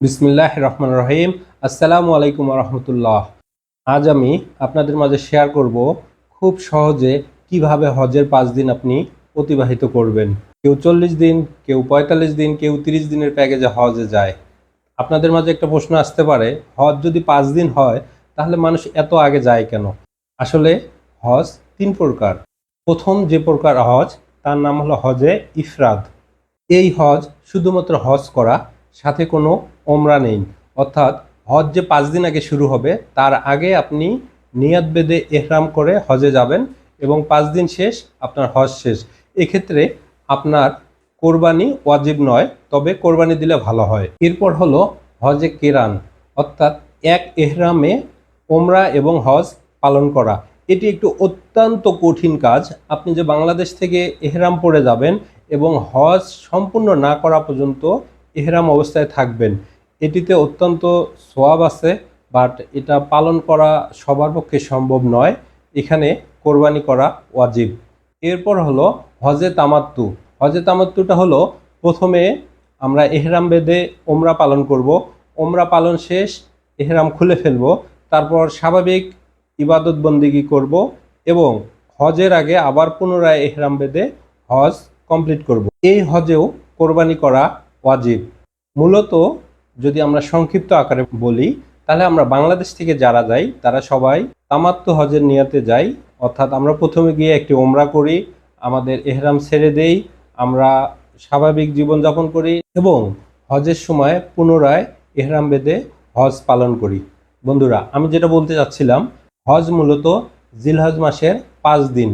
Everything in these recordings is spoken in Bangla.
বিসমিল্লাহ রহমান রহিম। আসসালামু আলাইকুম রহমতুল্লাহ। আজ আমি আপনাদের মাঝে শেয়ার করব খুব সহজে কীভাবে হজের পাঁচ দিন আপনি অতিবাহিত করবেন। কেউ চল্লিশ দিন, কেউ পঁয়তাল্লিশ দিন, কেউ তিরিশ দিনের প্যাকেজে হজে যায়। আপনাদের মাঝে একটা প্রশ্ন আসতে পারে, হজ যদি পাঁচ দিন হয়, তাহলে মানুষ এত আগে যায় কেন? আসলে হজ তিন প্রকার। প্রথম যে প্রকার হজ, তার নাম হলো হজে ইফরাদ এই হজ শুধুমাত্র হজ করা, সাথে কোনো ওমরা নেই। অর্থাৎ হজ যে পাঁচ দিন আগে শুরু হবে, তার আগে আপনি নিয়াত বেদে এহরাম করে হজে যাবেন এবং পাঁচ দিন শেষ আপনার হজ শেষ। এক্ষেত্রে আপনার কোরবানি ওয়াজিব নয়, তবে কোরবানি দিলে ভালো হয়। এরপর হলো হজে কেরান, অর্থাৎ এক এহরামে ওমরা এবং হজ পালন করা। এটি একটু অত্যন্ত কঠিন কাজ। আপনি যে বাংলাদেশ থেকে এহরাম পরে যাবেন এবং হজ সম্পূর্ণ না করা পর্যন্ত এহরাম অবস্থায় থাকবেন। এটিতে অত্যন্ত সোয়াব আছে বাট এটা পালন করা সবার পক্ষে সম্ভব নয়। এখানে কোরবানি করা ওয়াজিব। এরপর হলো হজে তামাত্তু। হজে তামাত্তুটা হলো প্রথমে আমরা এহরাম বেঁধে ওমরা পালন করব। ওমরা পালন শেষ, এহরাম খুলে ফেলব। তারপর স্বাভাবিক ইবাদত বন্দিগি করব এবং হজের আগে আবার পুনরায় এহরাম বেঁধে হজ কমপ্লিট করব। এই হজেও কোরবানি করা ওয়াজিব। মূলত যদি আমরা সংক্ষিপ্ত আকারে বলি, তাহলে আমরা বাংলাদেশ থেকে যারা যাই, তারা সবাই তামাত্ম হজের নিয়াতে যাই। অর্থাৎ আমরা প্রথমে গিয়ে একটি ওমরা করি, আমাদের এহরাম ছেড়ে দেই, আমরা স্বাভাবিক জীবনযাপন করি এবং হজের সময় পুনরায় এহরাম বেঁধে হজ পালন করি। বন্ধুরা, আমি যেটা বলতে চাচ্ছিলাম, হজ মূলত জিলহজ মাসের পাঁচ দিন।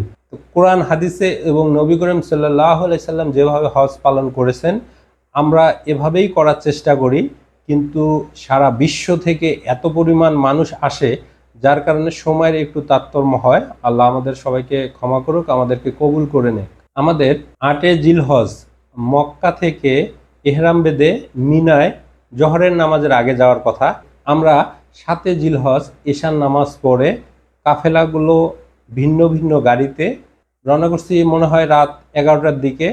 কোরআন, হাদিসে এবং নবী করিম সাল্লাহ সাল্লাম যেভাবে হজ পালন করেছেন, আমরা এভাবেই করার চেষ্টা করি। কিন্তু সারা বিশ্ব থেকে এত পরিমাণ মানুষ আসে, যার কারণে সময়ের একটু তারতম্য হয়। আল্লাহ আমাদের সবাইকে ক্ষমা করুক, আমাদেরকে কবুল করে নেক। আমাদের আটে জিলহজ, মক্কা থেকে এহরাম বেদে মিনায় জহরের নামাজের আগে যাওয়ার কথা। আমরা সাতে জিলহজ ঈশান নামাজ পড়ে কাফেলাগুলো ভিন্ন ভিন্ন গাড়িতে রওনা করছি, মনে হয় রাত এগারোটার দিকে,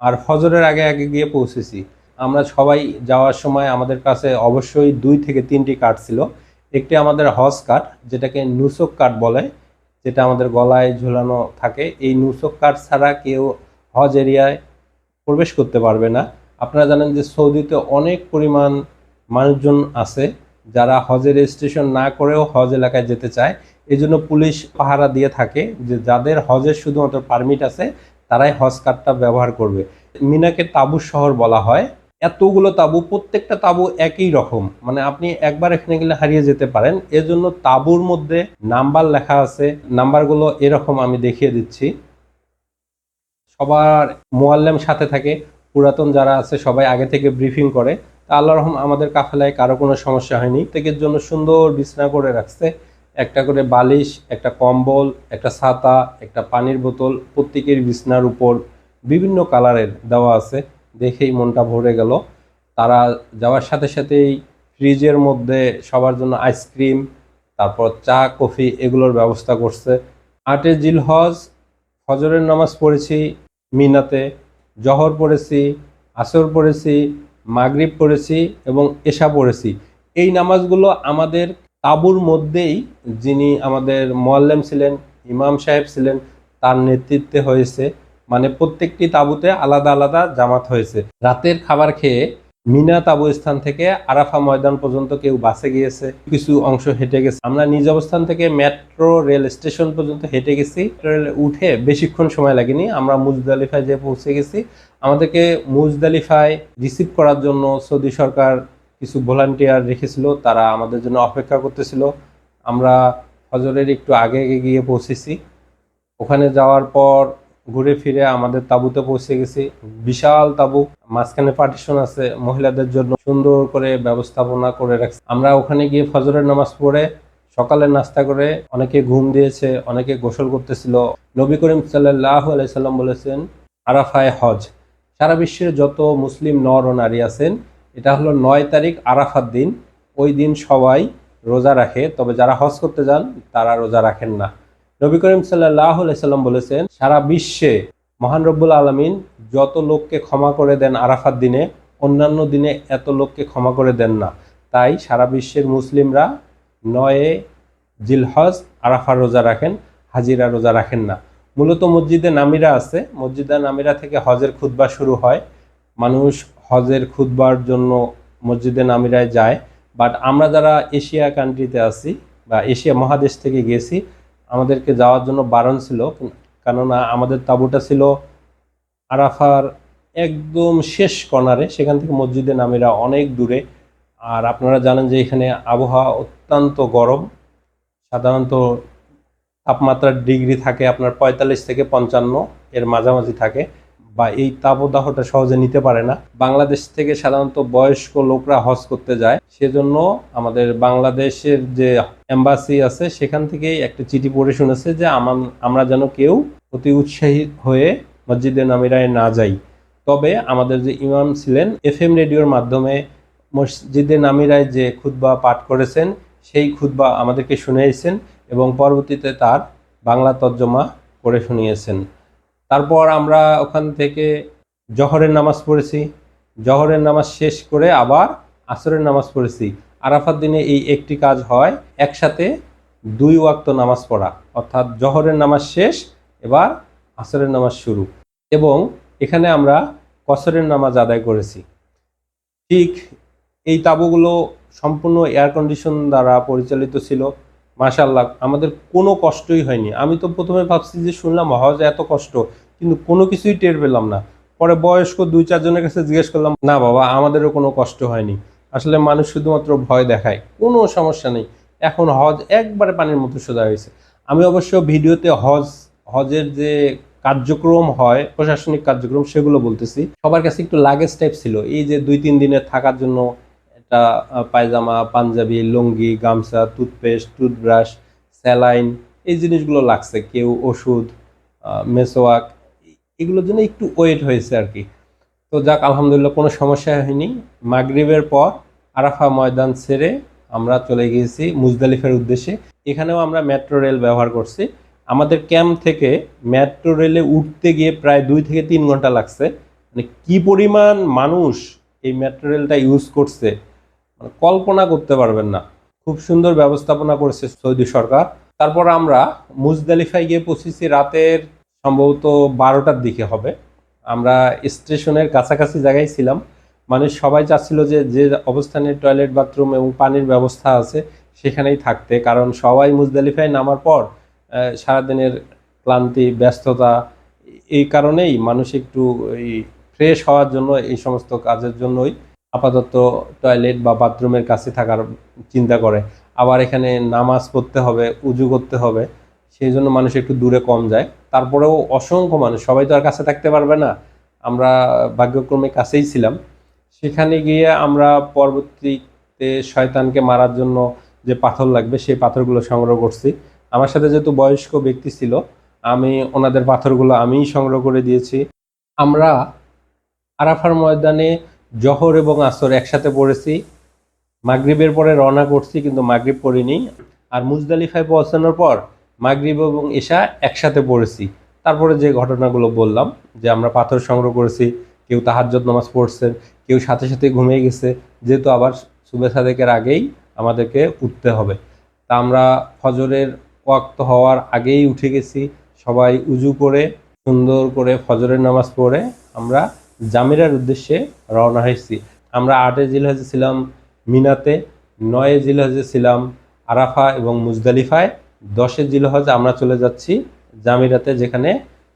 আর ফজরের আগে আগে গিয়ে পৌঁছেছি। আমরা সবাই যাওয়ার সময় আমাদের কাছে অবশ্যই দুই থেকে তিনটি কার্ড ছিল। একটি আমাদের হজ কার্ড, যেটাকে নুসক কার্ড বলে, যেটা আমাদের গলায় ঝুলানো থাকে। এই নুসক কার্ড ছাড়া কেউ হজ এরিয়ায় প্রবেশ করতে পারবে না। আপনারা জানেন যে সৌদিতে অনেক পরিমাণ মানুষজন আছে যারা হজের রেজিস্ট্রেশন না করেও হজ এলাকায় যেতে চায়। এই জন্য পুলিশ পাহারা দিয়ে থাকে যে যাদের হজের শুধুমাত্র পারমিট আছে, তারাই হজ কার্ডটা ব্যবহার করবে। মিনাকে তাবু শহর বলা হয়। এতগুলো তাবু, প্রত্যেকটা তাবু একই রকম। মানে আপনি একবার এখানে গেলে হারিয়ে যেতে পারেন। এজন্য তাবুর মধ্যে নাম্বার লেখা আছে। নাম্বারগুলো এরকম আমি দেখিয়ে দিচ্ছি। সবার মোয়াল্লেম সাথে থাকে। পুরাতন যারা আছে, সবাই আগে থেকে ব্রিফিং করে। তা আল্লাহ রহম আমাদের কাফেলায় কারও কোনো সমস্যা হয়নি। প্রত্যেকের জন্য সুন্দর বিছনা করে রাখছে। একটা করে বালিশ, একটা কম্বল, একটা ছাতা, একটা পানির বোতল, প্রত্যেকের বিছনার উপর বিভিন্ন কালারের দেওয়া আছে। দেখেই মনটা ভরে গেল। তারা যাওয়ার সাথে সাথেই ফ্রিজের মধ্যে সবার জন্য আইসক্রিম, তারপর চা, কফি এগুলোর ব্যবস্থা করছে। আটে জিলহজ ফজরের নামাজ পড়েছি মিনাতে, জহর পড়েছি, আসর পড়েছি, মাগরিব পড়েছি এবং এশা পড়েছি। এই নামাজগুলো আমাদের তাবুর মধ্যেই যিনি আমাদের মোয়াল্লেম ছিলেন, ইমাম সাহেব ছিলেন, তার নেতৃত্বে হয়েছে। মানে প্রত্যেকটি তাঁবুতে আলাদা আলাদা জামাত হয়েছে। রাতের খাবার খেয়ে মিনা তাবু স্থান থেকে আরাফা ময়দান পর্যন্ত কেউ বাসে গিয়েছে, কিছু অংশ হেঁটে গেছে। আমরা নিজ অবস্থান থেকে মেট্রো রেল স্টেশন পর্যন্ত হেঁটে গেছি। রেল উঠে বেশিক্ষণ সময় লাগেনি। আমরা মুজদালিফায় যে পৌঁছে গেছি। আমাদেরকে মুজদালিফায় রিসিভ করার জন্য সৌদি সরকার কিছু ভলান্টিয়ার রেখেছিল। তারা আমাদের জন্য অপেক্ষা করতেছিল। আমরা ফজরের একটু আগে গিয়ে পৌঁছেছি। ওখানে যাওয়ার পর ঘুরে ফিরে আমাদের তাঁবুতে পৌঁছে গেছি। বিশাল তাঁবু। মাঝখানে পার্টিশন আছে মহিলাদের জন্য। সুন্দর করে ব্যবস্থাপনা করে রাখছে। আমরা ওখানে গিয়ে ফজরের নামাজ পড়ে সকালে নাস্তা করে অনেকে ঘুম দিয়েছে, অনেকে গোসল করতেছিল। নবী করিম সাল্লাহ আলাইসাল্লাম বলেছেন, আরাফায় হজ। সারা বিশ্বের যত মুসলিম নর ও নারী আছেন, এটা হলো নয় তারিখ আরাফার দিন। ওই দিন সবাই রোজা রাখে, তবে যারা হজ করতে যান, তারা রোজা রাখেন না। নবী করিম সাল্লাহ সাল্লাম বলেছেন, সারা বিশ্বে মহান রব্বুল আলমিন যত লোককে ক্ষমা করে দেন আরাফার দিনে, অন্যান্য দিনে এত লোককে ক্ষমা করে দেন না। তাই সারা বিশ্বের মুসলিমরা নয়ে জিলহজ আরাফা রোজা রাখেন, হাজিরা রোজা রাখেন না। মূলত মসজিদে নামিরা আছে, মসজিদে নামিরা থেকে হজের খুতবা শুরু হয়। মানুষ হজের খুতবার জন্য মসজিদে নামিরায় যায়। বাট আমরা যারা এশিয়া কান্ট্রিতে আছি বা এশিয়া মহাদেশ থেকে গেছি আমাদেরকে যাওয়ার জন্য বারণ ছিল, কেননা আমাদের তাঁবুটা ছিল আরাফার একদম শেষ কর্নারে, সেখান থেকে মসজিদে নামেরা অনেক দূরে। আর আপনারা জানেন যে এখানে আবহাওয়া অত্যন্ত গরম, সাধারণত তাপমাত্রার ডিগ্রি থাকে আপনার পঁয়তাল্লিশ থেকে পঞ্চান্ন, এর মাঝামাঝি থাকে। বা এই তাপদাহটা সহজে নিতে পারে না। বাংলাদেশ থেকে সাধারণত বয়স্ক লোকরা হজ করতে যায়। সেজন্য আমাদের বাংলাদেশের যে এম্বাসি আছে, সেখান থেকেই একটা চিঠি পড়ে শুনেছে যে আমার- যেন কেউ অতি উৎসাহী হয়ে মসজিদে নামিরায় না যাই। তবে আমাদের যে ইমাম ছিলেন এফ এম রেডিওর মাধ্যমে মসজিদে নামিরায় যে খুতবা পাঠ করেছেন, সেই খুতবা আমাদেরকে শুনিয়েছেন এবং পরবর্তীতে তার বাংলা তর্জমা করে শুনিয়েছেন। তারপর আমরা ওখান থেকে জহরের নামাজ পড়েছি। জহরের নামাজ শেষ করে আবার আসরের নামাজ পড়েছি। আরাফার দিনে এই একটি কাজ হয়, একসাথে দুই ওয়াক্ত নামাজ পড়া। অর্থাৎ জহরের নামাজ শেষ, এবার আসরের নামাজ শুরু। এবং এখানে আমরা কসরের নামাজ আদায় করেছি। ঠিক এই তাঁবুগুলো সম্পূর্ণ এয়ার কন্ডিশন দ্বারা পরিচালিত ছিল। মাশাল্লাহ আমাদের কোনো কষ্টই হয়নি। আমি তো প্রথমে ভাবছি যে শুনলাম হজ এত কষ্ট। কিন্তু কোনো কিছুই টের পেলাম না। পরে বয়স্ক দুই, চারজনের কাছে জিজ্ঞেস করলাম, না বাবা, আমাদেরও কোনো কষ্ট হয়নি। আসলে মানুষ শুধুমাত্র ভয় দেখায়, কোনো সমস্যা নেই। এখন হজ একবারে পানির মতো সোজা হয়েছে। আমি অবশ্য ভিডিওতে হজ, হজের যে কার্যক্রম হয়, প্রশাসনিক কার্যক্রম, সেগুলো বলতেছি। সবার কাছে একটু লাগেজ টাইপ ছিল। এই যে দুই, তিন দিনে থাকার জন্য একটা পায়জামা, পাঞ্জাবি, লুঙ্গি, গামছা টুথপেস্ট টুথব্রাশ স্যালাইন এই জিনিসগুলো লাগছে। কেউ ওষুধ মেসোয়াক এগুলোর জন্য একটু ওয়েট হয়েছে আর কি। তো যাক, আলহামদুলিল্লাহ কোনো সমস্যা হয়নি। মাগরিবের পর আরাফা ময়দান ছেড়ে আমরা চলে গিয়েছি মুজদালিফের উদ্দেশ্যে। এখানেও আমরা মেট্রো রেল ব্যবহার করছি। আমাদের ক্যাম্প থেকে মেট্রো রেলে উঠতে গিয়ে প্রায় দুই থেকে তিন ঘণ্টা লাগছে। মানে কি পরিমাণ মানুষ এই মেট্রো রেলটা ইউজ করছে মানে কল্পনা করতে পারবেন না। খুব সুন্দর ব্যবস্থাপনা করেছে সৌদি সরকার। তারপর আমরা মুজদালিফায় গিয়ে পৌঁছেছি রাতের সম্ভবত বারোটার দিকে হবে। আমরা স্টেশনের কাছাকাছি জায়গায় ছিলাম। মানুষ সবাই চাচ্ছিল যে যে অবস্থানে টয়লেট, বাথরুম এবং পানির ব্যবস্থা আছে সেখানেই থাকতে। কারণ সবাই মুজদালিফায় নামার পর সারাদিনের ক্লান্তি, ব্যস্ততা, এই কারণেই মানুষ একটু এই ফ্রেশ হওয়ার জন্য এই সমস্ত কাজের জন্যই আপাতত টয়লেট বা বাথরুমের কাছে থাকার চিন্তা করে। আবার এখানে নামাজ পড়তে হবে, উজু করতে হবে, সেই জন্য মানুষ একটু দূরে কম যায়। তারপরেও অসংখ্য মানুষ, সবাই তো আর কাছে থাকতে পারবে না। আমরা ভাগ্যক্রমে কাছেই ছিলাম। সেখানে গিয়ে আমরা পরবর্তীতে শয়তানকে মারার জন্য যে পাথর লাগবে, সেই পাথরগুলো সংগ্রহ করছি। আমার সাথে যেহেতু বয়স্ক ব্যক্তি ছিল, আমি ওনাদের পাথরগুলো আমিই সংগ্রহ করে দিয়েছি। আমরা আরাফার ময়দানে জহর এবং আসর একসাথে পড়েছি। মাগরিবের পরে রওনা করছি, কিন্তু মাগরিব পড়িনি। আর মুজদালিফায় পৌঁছানোর পর মাগরিব এবং এশা একসাথে পড়েছি। তারপরে যে ঘটনাগুলো বললাম, যে আমরা পাথর সংগ্রহ করেছি, কেউ তাহাজ্জুদ নামাজ পড়ছেন, কেউ সাথে সাথে ঘুমিয়ে গেছে, যেহেতু আবার সুবে সাদেকের আগেই আমাদেরকে উঠতে হবে। তা আমরা ফজরের ওয়াক্ত হওয়ার আগেই উঠে গেছি। সবাই উজু করে, সুন্দর করে ফজরের নামাজ পড়ে আমরা জামিরার উদ্দেশ্যে রওনা হয়েছি। আমরা আটে জিলহজে ছিলাম মিনাতে, নয়ে জিলহজে ছিলাম আরাফা এবং মুজদালিফায়। দশে জিলহজ আমরা চলে যাচ্ছি জামিরাতে যেখানে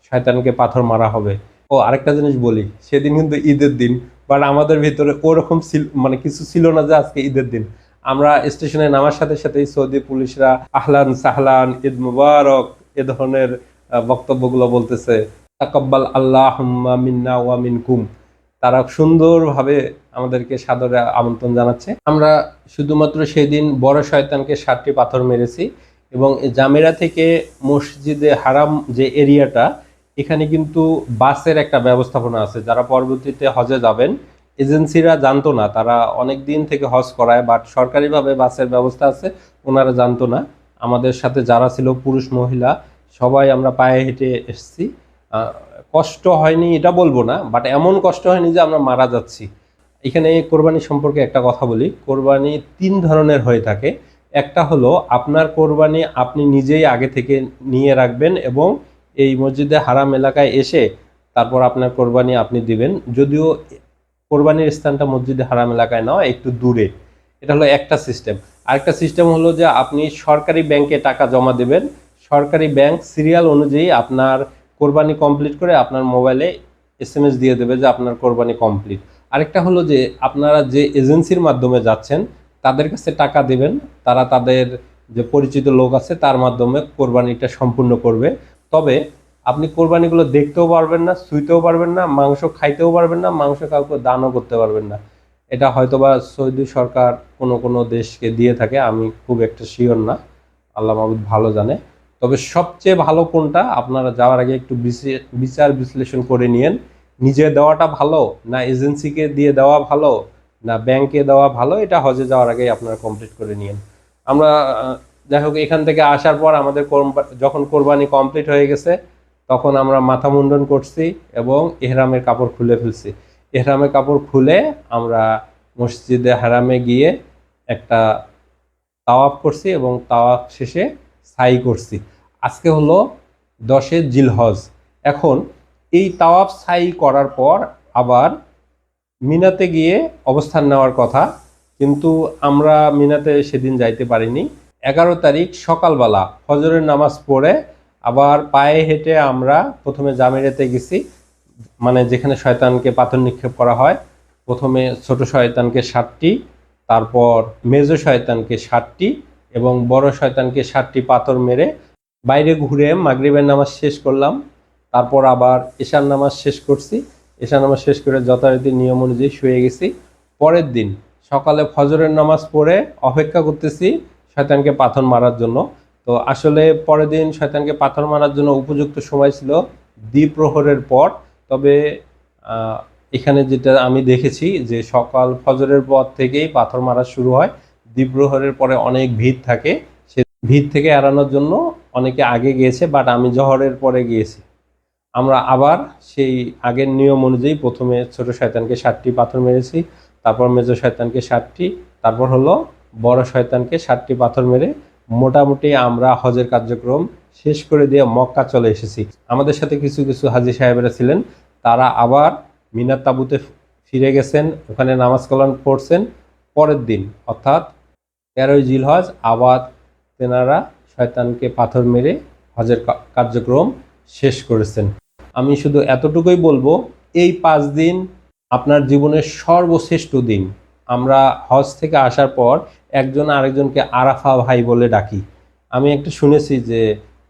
শয়তানকে পাথর মারা হবে। ও, আরেকটা জিনিস বলি, সেদিন কিন্তু ঈদের দিন বাট আমাদের ভিতরে ওরকম ছিল মানে কিছু ছিল না যে আজকে ঈদের দিন। আমরা স্টেশনে নামার সাথে সাথেই সৌদি পুলিশরা আহলান সাহলান, ঈদ মুবারক, এ ধরনের বক্তব্যগুলো বলতেছে, তাকাব্বাল আল্লাহ মিন্না ওয়া মিনকুম। তারা সুন্দরভাবে আমাদেরকে সাদরে আমন্ত্রণ জানাচ্ছে। আমরা শুধুমাত্র সেদিন বড় শয়তানকে ষাটটি পাথর মেরেছি এবং জামেরা থেকে মসজিদে হারাম যে এরিয়াটা, এখানে কিন্তু বাসের একটা ব্যবস্থাপনা আছে। যারা পরবর্তীতে হজে যাবেন, এজেন্সিরা জানতো না। তারা অনেক দিন থেকে হজ করায়, বাট সরকারিভাবে বাসের ব্যবস্থা আছে, ওনারা জানতো না। আমাদের সাথে যারা ছিল পুরুষ, মহিলা, সবাই আমরা পায়ে হেঁটে এসছি। কষ্ট হয়নি, এটা বলব না, বাট এমন কষ্ট হয়নি যে আমরা মারা যাচ্ছি। এখানে কোরবানি সম্পর্কে একটা কথা বলি। কোরবানি তিন ধরনের হয়ে থাকে। একটা হলো আপনার কোরবানি আপনি নিজেই আগে থেকে নিয়ে রাখবেন এবং এই মসজিদে হারাম এলাকায় এসে তারপর আপনার কোরবানি আপনি দিবেন। যদিও কোরবানির স্থানটা মসজিদে হারাম এলাকায় নয় একটু দূরে। এটা হলো একটা সিস্টেম। আরেকটা সিস্টেম হলো যে আপনি সরকারি ব্যাংকে টাকা জমা দেবেন। সরকারি ব্যাংক সিরিয়াল অনুযায়ী আপনার কোরবানি কমপ্লিট করে আপনার মোবাইলে এস এম এস দিয়ে দেবে যে আপনার কোরবানি কমপ্লিট। আরেকটা হলো যে আপনারা যে এজেন্সির মাধ্যমে যাচ্ছেন তাদের কাছে টাকা দেবেন, তারা তাদের যে পরিচিত লোক আছে তার মাধ্যমে কোরবানিটা সম্পূর্ণ করবে। তবে আপনি কোরবানিগুলো দেখতেও পারবেন না, শুইতেও পারবেন না, মাংস খাইতেও পারবেন না, মাংস কাউকে দানও করতে পারবেন না। এটা হয়তোবা সৌদি সরকার কোনো কোনো দেশকে দিয়ে থাকে, আমি খুব একটা শিওর না, আল্লাহ মাহবুদ ভালো জানে। তবে সবচেয়ে ভালো কোনটা, আপনারা যাওয়ার আগে একটু বিচার বিশ্লেষণ করে নিয়েন। নিজে দেওয়াটা ভালো না এজেন্সিকে দিয়ে দেওয়া ভালো? না ব্যাংকে দেওয়া ভালো, এটা হজে যাওয়ার আগে আপনারা কমপ্লিট করে নিয়েন। আমরা যাই হোক, এখান থেকে আসার পর আমাদের যখন কোরবানি কমপ্লিট হয়ে গেছে, তখন আমরা মাথা মুন্ডন করছি এবং এহরামের কাপড় খুলে ফেলছি। এহরামের কাপড় খুলে আমরা মসজিদে হারামে গিয়ে একটা তাওয়াফ করছি এবং তাওয়াফ শেষে সাই করছি। আজকে হলো দশে জিলহজ। এখন এই তাওয়াফ সাই করার পর আবার মিনাতে গিয়ে অবস্থান নেওয়ার কথা, কিন্তু আমরা মিনাতে সেদিন যাইতে পারিনি। এগারো তারিখ সকালবেলা ফজরের নামাজ পড়ে আবার পায়ে হেঁটে আমরা প্রথমে জামিরাতে গেছি মানে যেখানে শয়তানকে পাথর নিক্ষেপ করা হয়। প্রথমে ছোট শয়তানকে ষাটটি তারপর মেজ শয়তানকে ষাটটি এবং বড় শয়তানকে ষাটটি পাথর মেরে বাইরে ঘুরে মাগরিবের নামাজ শেষ করলাম। তারপর আবার এশার নামাজ শেষ করছি। এশার নামাজ শেষ করে যথারীতি নিয়ম অনুযায়ী শুয়ে গেছি। পরের দিন সকালে ফজরের নামাজ পড়ে অপেক্ষা করতেছি শয়তানকে পাথর মারার জন্য। তো আসলে পরের দিন শয়তানকে পাথর মারার জন্য উপযুক্ত সময় ছিল দ্বিপ্রহরের পর। তবে এখানে যেটা আমি দেখেছি যে সকাল ফজরের পর থেকেই পাথর মারা শুরু হয়। দ্বিপ্রহরের পরে অনেক ভিড় থাকে। সে ভিড় থেকে এড়ানোর জন্য অনেকে আগে গিয়েছে, বাট আমি জহরের পরে গিয়েছি। আমরা আবার সেই আগের নিয়ম অনুযায়ী প্রথমে ছোট শয়তানকে ষাটটি পাথর মেরেছি, তারপর মেজ শয়তানকে ষাটটি তারপর হলো বড় শয়তানকে ষাটটি পাথর মেরে মোটামুটি আমরা হজের কার্যক্রম শেষ করে দিয়ে মক্কা চলে এসেছি। আমাদের সাথে কিছু কিছু হাজি সাহেবেরা ছিলেন, তারা আবার মিনার তাবুতে ফিরে গেছেন, ওখানে নামাজ কালাম পড়ছেন, পরের দিন, অর্থাৎ তেরোই জিলহজ আবার তেনারা শয়তানকে পাথর মেরে হজের কার্যক্রম শেষ করেছেন। আমি শুধু এতটুকুই বলব, এই পাঁচ দিন আপনার জীবনের সর্বশ্রেষ্ঠ দিন। আমরা হজ থেকে আসার পর একজন আরেকজনকে আরাফা ভাই বলে ডাকি। আমি একটা শুনেছি যে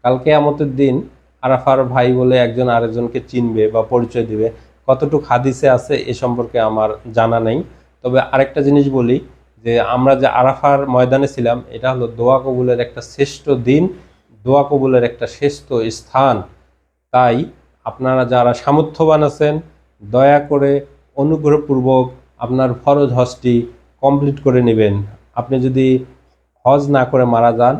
কালকে আমতের দিন আরাফার ভাই বলে একজন আরেকজনকে চিনবে বা পরিচয় দিবে। কতটুকু হাদিসে আছে এ সম্পর্কে আমার জানা নেই। তবে আরেকটা জিনিস বলি যে আমরা যে আরাফার ময়দানে ছিলাম, এটা হলো দোয়া কবুলের একটা শ্রেষ্ঠ দিন, দোয়া কবুলের একটা শ্রেষ্ঠ স্থান। তাই আপনারা যারা সামর্থ্যবান আছেন, দয়া করে অনুগ্রহপূর্বক আপনার ফরজ হজটি কমপ্লিট করে নেবেন। আপনি যদি হজ না করে মারা যান,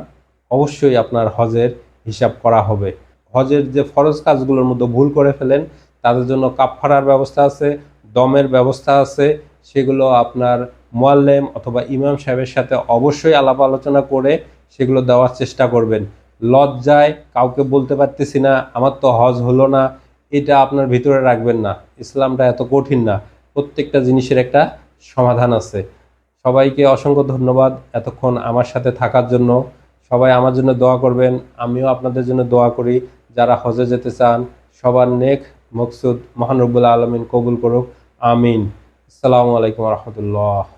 অবশ্যই আপনার হজের হিসাব করা হবে। হজের যে ফরজ কাজগুলোর মধ্যে ভুল করে ফেলেন, তাদের জন্য কাপফারার ব্যবস্থা আছে, দমের ব্যবস্থা আছে, সেগুলো আপনার মোয়াল্লেম অথবা ইমাম সাহেবের সাথে অবশ্যই আলাপ আলোচনা করে সেগুলো দেওয়ার চেষ্টা করবেন। লজ্জায় কাউকে বলতে পারতেছি না, আমার তো হজ হলো না, এটা আপনার ভিতরে রাখবেন না, ইসলামটা এত কঠিন না, প্রত্যেকটা জিনিসের একটা সমাধান আছে। সবাইকে অসংখ্য ধন্যবাদ এতক্ষণ আমার সাথে থাকার জন্য। সবাই আমার জন্য দোয়া করবেন, আমিও আপনাদের জন্য দোয়া করি, যারা হজে যেতে চান, সবার নেক মকসুদ মহানরবুল্লা আলমিন কবুল করুক, আমিন। আসসালামু আলাইকুম রহমতুল্লাহ।